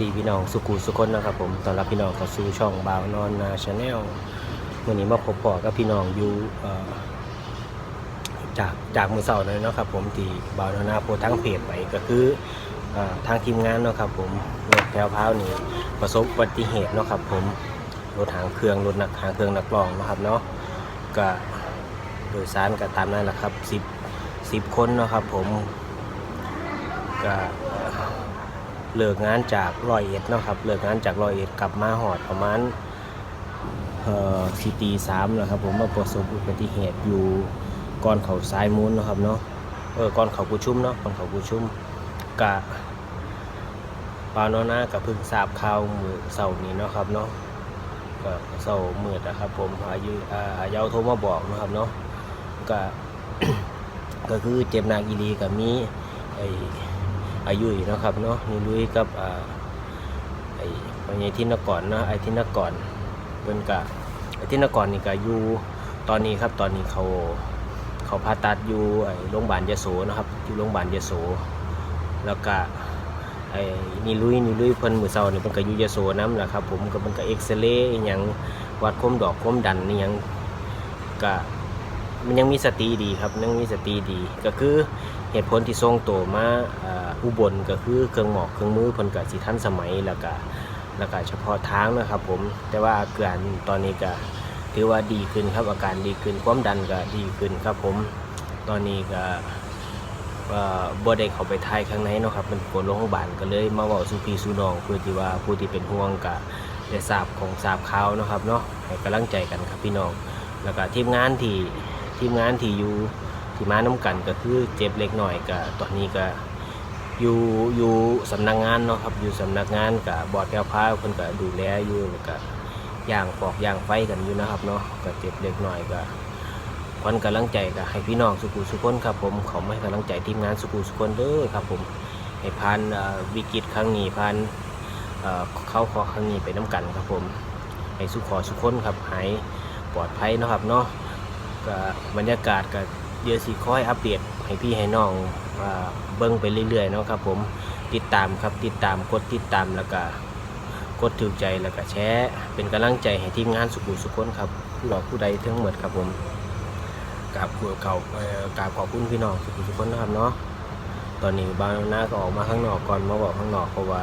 ดีพี่น้องสุกูสุคนนะครับผมตอนรับพี่น้องเข้าสู่ช่องบ่าวนอนนาชาแนลวันนี้มาพบปอกับพี่น้องอยู่จากจากมือเสาร์เลยนาะครับผมที่บ่าวนอนนาโพทั้งเพจไปก็คืออทางทีมงานนะครับผมรถแถวพ้าวนี่ประสบอุบัติเหตุนะครับผมรถหางเครื่องรถหนักหางเครื่องนักร้องนะครับเนาะก็โดยสารก็ตามนั้นแหละครับ10 10คนนะครับผมก็ เลิกงานจากรอยเอ็ดเนาะครับเลิกงานจากรอยเอ็ดกลับมาหอดประมาณเอ่อสี่ตีสามนะครับผมมาประสบอุบัติเหตุอยู่ก่อนเขาซ้ายมูลนะครับเนาะเออก่อนเขากูชุ่มเนาะก่อนเขากูชุ่มกะปาวโนากับพึ่งทราบข่าวมือเสาร์นี้เนาะครับเนาะก็เสาร์มืดนะครับผมอายุอาอายุโทรมาบอกนะครับเนาะก็ก็คือเจ็บหนักอีหลีกับมีไอ อายุนะครับเนาะนี่ลุยกับอ่าไอ้ปัญญาทินกรเนาะไอ้ทินกรเป็นกะไอ้ทินกรนี่ก็อยู่ตอนนี้ครับตอนนี้เขาเขาผ่าตัดอยู่ไอ้โรงพยาบาลยโสนะครับอยู่โรงพยาบาลยโสแล้วก็ไอ้นี่ลุยนี่ลุยเพิ่นมือเช้านี่เพิ่นก็อยู่ยโสน้ำแหละครับผมก็มันก็เอ็กซเรย์อหยังวัดคมดอกคมดันนี่ยังก็มันยังมีสติดีครับยังมีสติดีก็คือ เหตุผลที่ทรงตัวมาอุบลก็คือเครื่องหมอกเครื่องมือเพิ่นก็สิทันสมัยแล้วก็แล้วก็เฉพาะทางนะครับผมแต่ว่าอาการตอนนี้ก็ถือว่าดีขึ้นครับอาการดีขึ้นความดันก็ดีขึ้นครับผมตอนนี้ก็เอ่อบ่ได้เข้าไปทายข้างในเนาะครับเป็นคนโรงพยาบาลก็เลยมาเว้าสู่พี่สู่น้องเพื่อที่ว่าผู้ที่เป็นห่วงก็ได้ทราบของทราบข่าวเนาะครับเนาะให้กำลังใจกันครับพี่น้อง แล้วก็ทีมงานที่ทีมงานที่อยู่ ที่มาน้ากันก็คือเจ็บเล็กหน่อยก็ตอนนี้ก็อยู่อยู่สำนักงานเนาะครับอยู่สำนักงานกับบอร์ดแก้วพ้าวเพิ่นก็ดูแลอยู่แล้วก็ย่างปอกย่างไฟกันอยู่นะครับเนาะก็เจ็บเล็กหน่อยก็ขวัญกำลังใจก็ให้พี่น้องสุขุสุคนครับผมขอให้กำลังใจทีมงานสุขุสุคนเด้อครับผมให้ผ่านวิกฤตครั้งนี้ผ่านเข้าขอครั้งนี้ไปน้กันครับผมให้สุขอสุคนครับหายปลอดภัยนะครับเนาะก็บรรยากาศก็ เดี๋ยวสิคอยอัปเดตให้พี่ให้น้องเบิ่งไปเรื่อยๆเนาะครับผมติดตามครับติดตามกดติดตามแล้วก็กดถูกใจแล้วก็แชร์เป็นกำลังใจให้ทีมงานสุขุมสุขคนครับผู้หลอกผู้ใดทั้งหมดครับผมกราบขอเขากราบขอบคุณพี่น้องสุขุมสุขคนนะครับเนาะตอนนี้บางหน้าก็ออกมาข้างนอกก่อนมาบอกข้างนอกเพราะว่า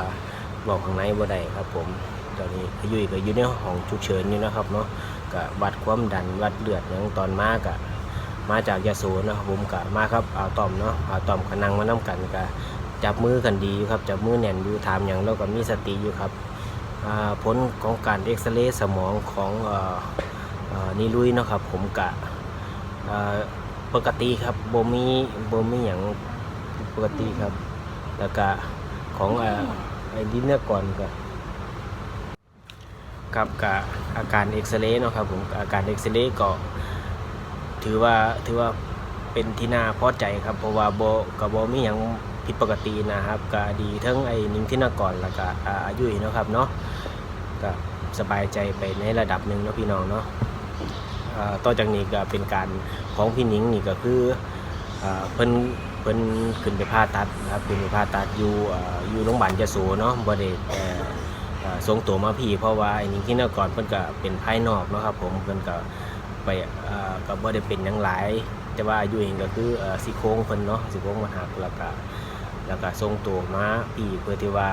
บอกข้างในบ่ได้ครับผมตอนนี้อายุก็อยู่ในห้องฉุกเฉินอยู่นะครับเนาะกะวัดความดันวัดเลือดอย่างตอนมากะ มาจากยาโสนะครับผมกะมาครับเอาตอมเนาะเอาตอมขนังมาน้กันกะจับมือกันดีอยู่ครับจับมือแน่นอยู่ถามอย่างแล้วก็มีสติอยู่ครับผลของการเอ็กซเรย์สมองของออนิลุยเนาะครับผมกะปกติครับโบมีโบมีอย่างปกติครับ แล้วก็ของเอ่อไอ้ดินเนอร์ก่อนก็ครับกับอาการเอ็กซเรย์เนาะครับผมอาการเอ็กซเรย์ก็ ถือว่าถือว่าเป็นที่น่าพอใจครับ เพราะว่าโบกับโบมีอย่างผิดปกตินะครับก็ดีทั้งไอ้นิ่งที่นากรแล้วก็อายุยเนาะครับเนาะก็สบายใจไปในระดับหนึ่งเนาะพี่น้องเนาะต่อจากนี้ก็เป็นการของพี่หนิงนี่ก็คืออเพิ่นเพิ่นขึ้นไปผ่าตัดนะครับขึ้นไปผ่าตัดอยู่ออยู่โรงพยาบาลยโสเนาะบ่ได้เอ่ออ่าส่งตัวมาพี่เพราะว่าไอ้นี่ที่นาก่อนเพิ่นก็เป็นภายนอกเนาะครับผมเพิ่นก็ ไปก็บ่ได้เป็นยังหลาย แต่ว่าอายุเองก็คือเอ่อซี่โครงเพิ่นเนาะซี่โครงมันหักแล้วก็แล้วก็ส่งตัวมาพี่เพื่อที่ว่า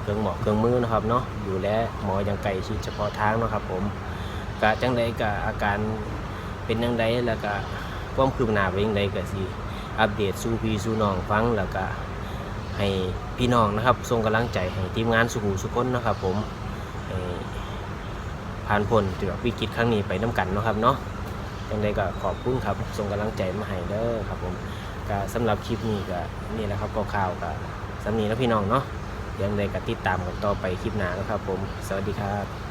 เครื่องหมอเครื่องมือนะครับเนาะดูแลหมออย่างไกลชิดเฉพาะทางนะครับผมก็จังไดก็อาการเป็นจังไดแล้วก็ความคืบหน้าเป็นจังไดก็สิอัปเดตสู่พี่สู่น้องฟังแล้วก็ให้พี่น้องนะครับส่งกำลังใจให้ทีมงานสุขุสุคนนะครับผม ผ่านพ้นจากวิกฤตครั้งนี้ไปน้กันเนาะครับเนาะยังไงก็ขอบคุณครับส่งกำลังใจมาให้เด้อครับผมก็สำหรับคลิปนี้ก็นี่แหละครับก็ข่าวกับสำนีแล้วพี่น้องเนาะยังไงก็ติดตามกันต่อไปคลิปหน้านะครับผม สวัสดีครับ